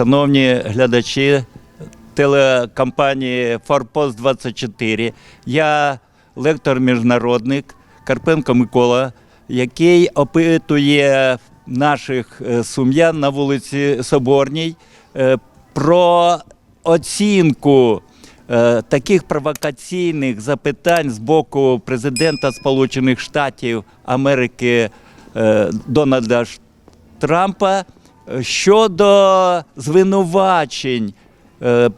шановні глядачі телекомпанії Форпост 24. Я лектор міжнародник Карпенко Микола, який опитує наших е, сум'ян на вулиці Соборній е, про оцінку е, таких провокаційних запитань з боку президента Сполучених Штатів Америки Дональда Трампа щодо звинувачень е,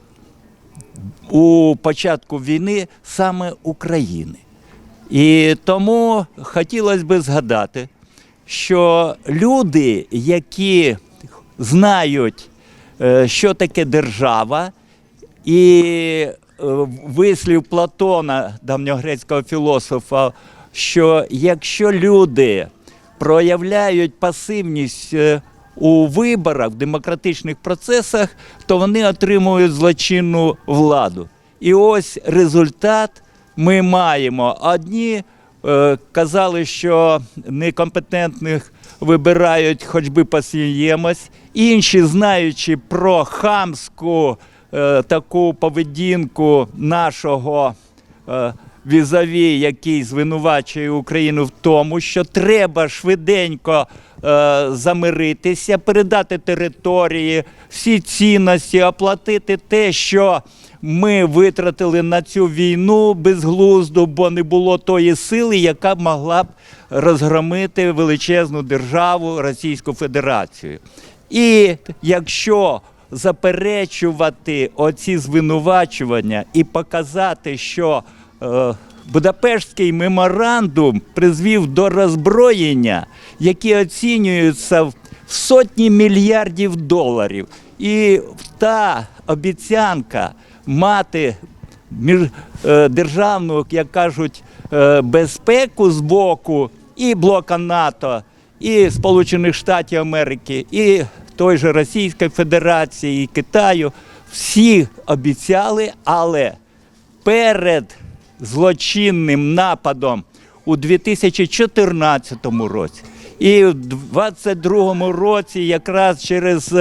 у початку війни саме України. І тому хотілося б згадати, що люди, які знають, е, що таке держава, і е, вислів Платона, давньогрецького філософа, що якщо люди проявляють пасивність у виборах, в демократичних процесах, то вони отримують злочинну владу. І ось результат ми маємо. Одні е, казали, що некомпетентних вибирають, хоч би посіємось. Інші, знаючи про хамську е, таку поведінку нашого е, візаві, який звинувачує Україну в тому, що треба швиденько е, замиритися, передати території, всі цінності, оплатити те, що ми витратили на цю війну безглузду, бо не було тої сили, яка могла б розгромити величезну державу Російську Федерацію. І якщо заперечувати оці звинувачування і показати, що Будапештський меморандум призвів до роззброєння, які оцінюються в сотні мільярдів доларів. І та обіцянка мати е, державну, як кажуть, е, безпеку з боку і блока НАТО, і Сполучених Штатів Америки, і той же Російської Федерації, і Китаю. Всі обіцяли, але перед злочинним нападом у 2014 році і в 2022 році, якраз через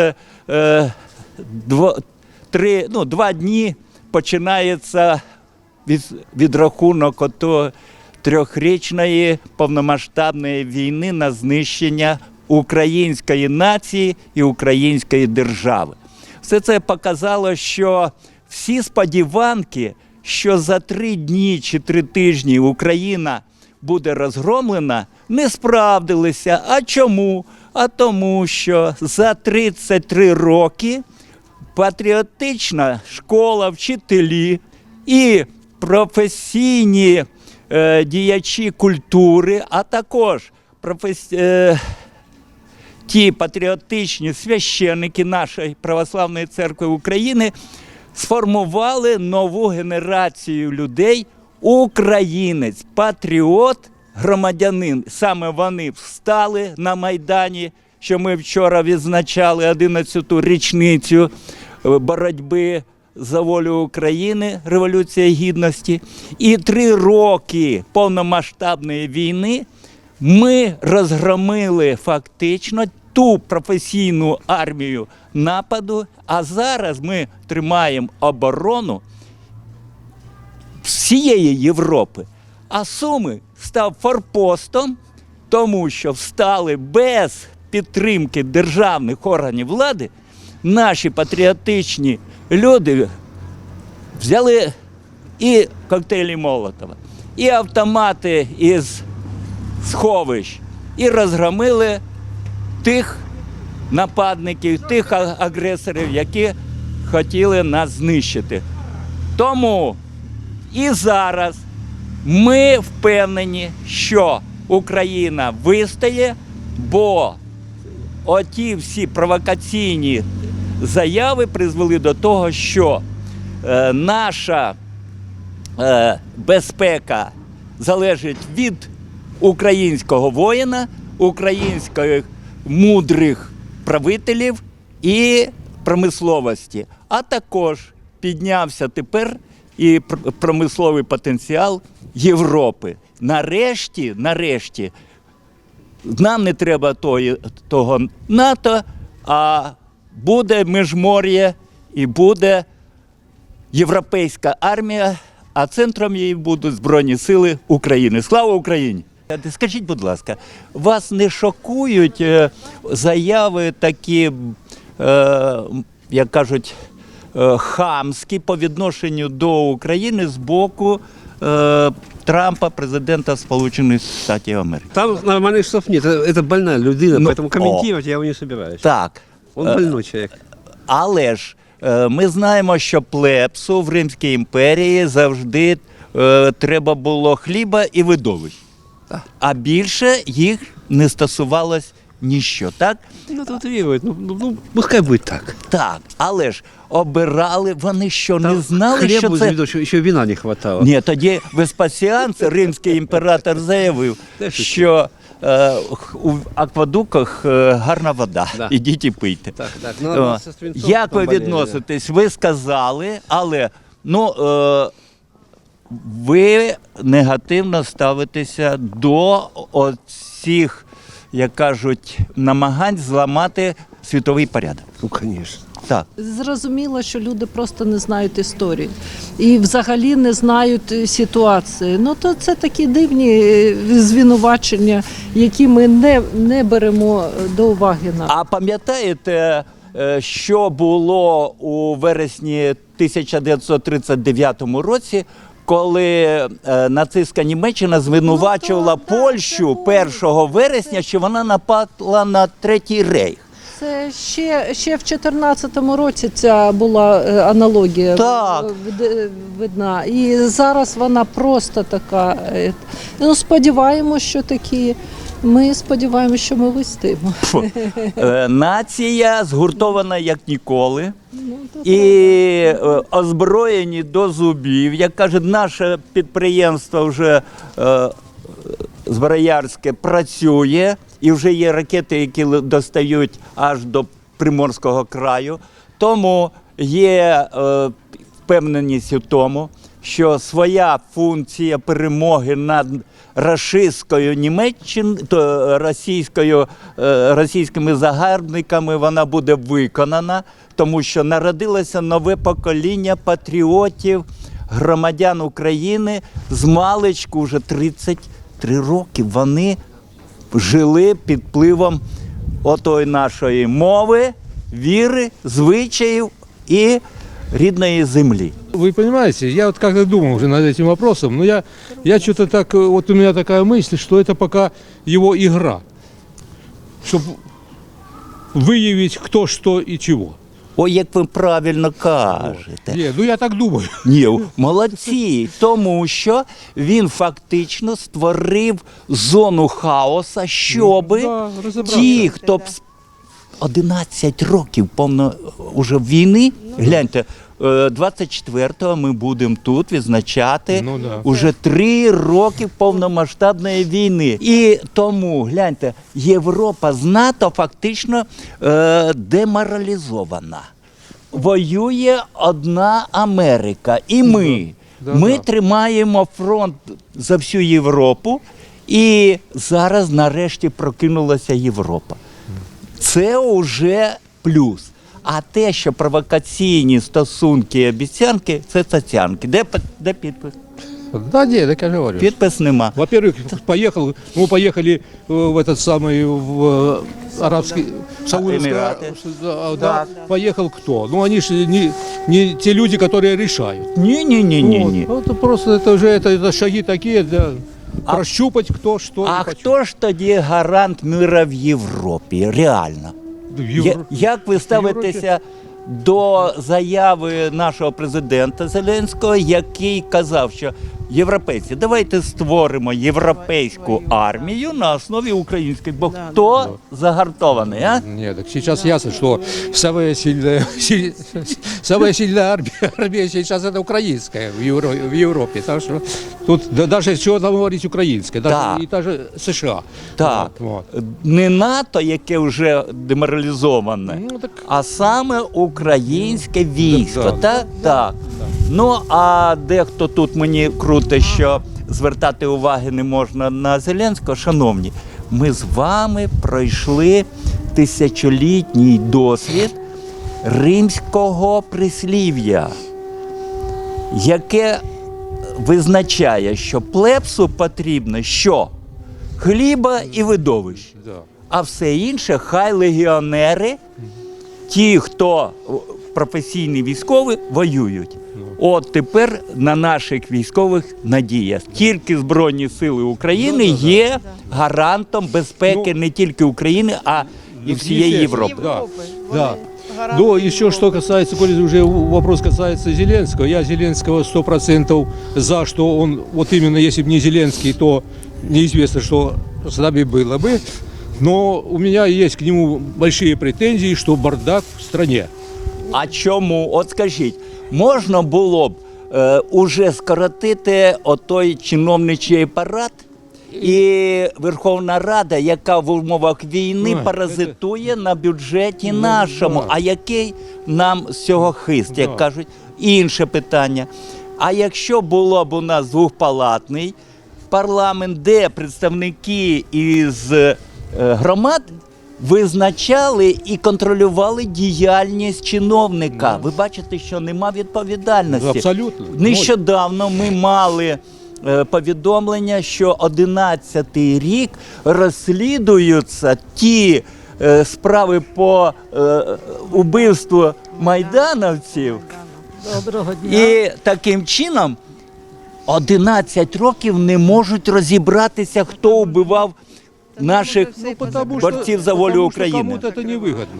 е, дво, три, ну, два дні починається від, відрахунок ото трьохрічної повномасштабної війни на знищення української нації і української держави. Все це показало, що всі сподіванки, що за три дні чи три тижні Україна буде розгромлена, не справдилися. А чому? А тому, що за 33 роки патріотична школа, вчителі і професійні е, діячі культури, а також профес... е, ті патріотичні священники нашої православної церкви України сформували нову генерацію людей. Українець, патріот, громадянин. Саме вони встали на Майдані, що ми вчора відзначали 11-ту річницю е, боротьби за волю України, Революція Гідності. І три роки повномасштабної війни ми розгромили фактично ту професійну армію нападу, а зараз ми тримаємо оборону всієї Європи. А Суми став форпостом, тому що встали без підтримки державних органів влади. Наші патріотичні люди взяли і коктейлі Молотова, і автомати із сховищ, і розгромили тих нападників, тих агресорів, які хотіли нас знищити. Тому і зараз ми впевнені, що Україна вистає, бо оті всі провокаційні заяви призвели до того, що е, наша е, безпека залежить від українського воїна, українських мудрих правителів і промисловості. А також піднявся тепер і промисловий потенціал Європи. Нарешті, нарешті, нам не треба тої, того НАТО, а буде міжмор'я і буде європейська армія, а центром її будуть Збройні Сили України. Слава Україні! Е, Скажіть, будь ласка, вас не шокують е, заяви такі, е, як кажуть, е, хамські по відношенню до України з боку е, Трампа, президента Сполучених Штатів Америки? Там нормальных слов нет. Это, это больная людина, Ну, поэтому комментировать я его не собираюсь. Так. Он е, больной человек. Але ж е, ми знаємо, що плепсу в Римській імперії завжди е, треба було хліба і видовищ. Так. А більше їх не стосувалось ніщо, так? Ну, тут утрировать. Ну, ну, ну, пускай будет так. Так. Але ж обирали, вони що не знали, що це. заведут, еще, еще вина не хватало. Ні, тоді Веспасіан, це римський імператор, заявив, Те, що що е, у аквадуках е, гарна вода. Да. Ідіть і пийте. Так, так. Ну, О, со Як ви болели, відноситесь? Ви сказали, але ну, е, ви негативно ставитеся до оцих, як кажуть, намагань зламати світовий порядок. Ну, конечно. Так. Зрозуміло, що люди просто не знають історії і взагалі не знають е, ситуації. Ну то це такі дивні е, звинувачення, які ми не, не беремо е, до уваги. На А пам'ятаєте, що було у вересні 1939 році, коли е, нацистська Німеччина звинувачувала Ну, то, Польщу це 1 вересня, що вона напала на третій рейх? це ще, ще в 2014 році ця була е, аналогія Так. видна. І зараз вона просто така. е, Ну, сподіваємося, що такі. Ми сподіваємося, що ми вистимо. Е, Нація згуртована як ніколи. Ну, І е, озброєні до зубів. Як каже, наше підприємство вже е, Зброярське працює, і вже є ракети, які достають аж до Приморського краю. Тому є впевненість у тому, що своя функція перемоги над рашистською Німеччиною, російською, е, російськими загарбниками вона буде виконана, тому що народилося нове покоління патріотів, громадян України з маличку вже 33 роки. Вони жили під впливом отої нашої мови, віри, звичаїв і рідної землі. Вы понимаете, я вот как-то думал уже над этим вопросом, но я, я что-то так, э, вот у меня такая мысль, что это пока его игра, чтобы выявить кто, что и чего. Ой, як ви правильно кажете. Не, ну я так думаю. Ні, молодці, тому що він фактично створив зону хаоса, щоби Да, розібрався. ті, хто б с- 11 років повно уже війни, гляньте. е, 24-го ми будемо тут відзначати Ну да. уже три роки повномасштабної війни. І тому гляньте, Європа з НАТО фактично е, деморалізована. Воює одна Америка, і ми. Да, ми да. тримаємо фронт за всю Європу, і зараз нарешті прокинулася Європа Це вже плюс. А те, що провокаційні стосунки і обіцянки, це цацянки. Де, пи- де підпис? Да нет, так я же говорю. Підпис нема. Во-первых, поехал, мы поехали э, в этот самый в э, арабский Саудовская, Эмираты. да, да, поехал кто? Ну они же не, не те люди, которые решают. Ні, ні, ні, ні, Вот. ні. Ну, Это просто это уже это, это шаги такие для прощупать кто что. А и хто ж тоді гарант мира в Європі? Реально? В Я- Як ви ставитеся до заяви нашого президента Зеленського, який казав, що європейці, давайте створимо європейську армію на основі української, бо хто загартований, а? Нет, так сейчас ясно, что самая сильная, си- самая сильная армия, армия сейчас это украинская в, Евро- в Европе. Так что тут да- даже чего там говорить украинская, даже, Да. и даже США. Так, Вот, вот. не НАТО, яке вже деморалізоване, Ну, так а саме українське військо. Да. Так, так. Ну а дехто тут мені круте, що звертати уваги не можна на Зеленського. Шановні, ми з вами пройшли тисячолітній досвід римського прислів'я, яке визначає, що плепсу потрібно що? Хліба і видовищ. А все інше хай легіонери, ті, хто професійні військові, воюють. От тепер на наших військових надія. Тільки Збройні Сили України є гарантом безпеки Ну, не тільки України, а і всієї естественно. Європи. Да. Да. Ну, еще что касается, коли уже вопрос касается Зеленского, я Зеленского 100% за, что он, вот именно если бы не Зеленский, то неизвестно, что с нами было бы. Но у меня есть к нему большие претензии, что бардак в стране. А чому? От скажіть, можна було б е, уже скоротити отой чиновничий апарат? І Верховна Рада, яка в умовах війни паразитує на бюджеті Ну, нашому, да. а який нам з цього хист, як Да. кажуть, інше питання. А якщо було б у нас двохпалатний парламент, де представники із е, громад визначали і контролювали діяльність чиновника. Ви бачите, що нема відповідальності. Абсолютно. Нещодавно ми мали е, повідомлення, що 11-й рік розслідуються ті е, справи по е, убивству майдановців. Доброго дня. І таким чином 11 років не можуть розібратися, хто вбивав наших Потому борців за волю України. Кому-то это невыгодно.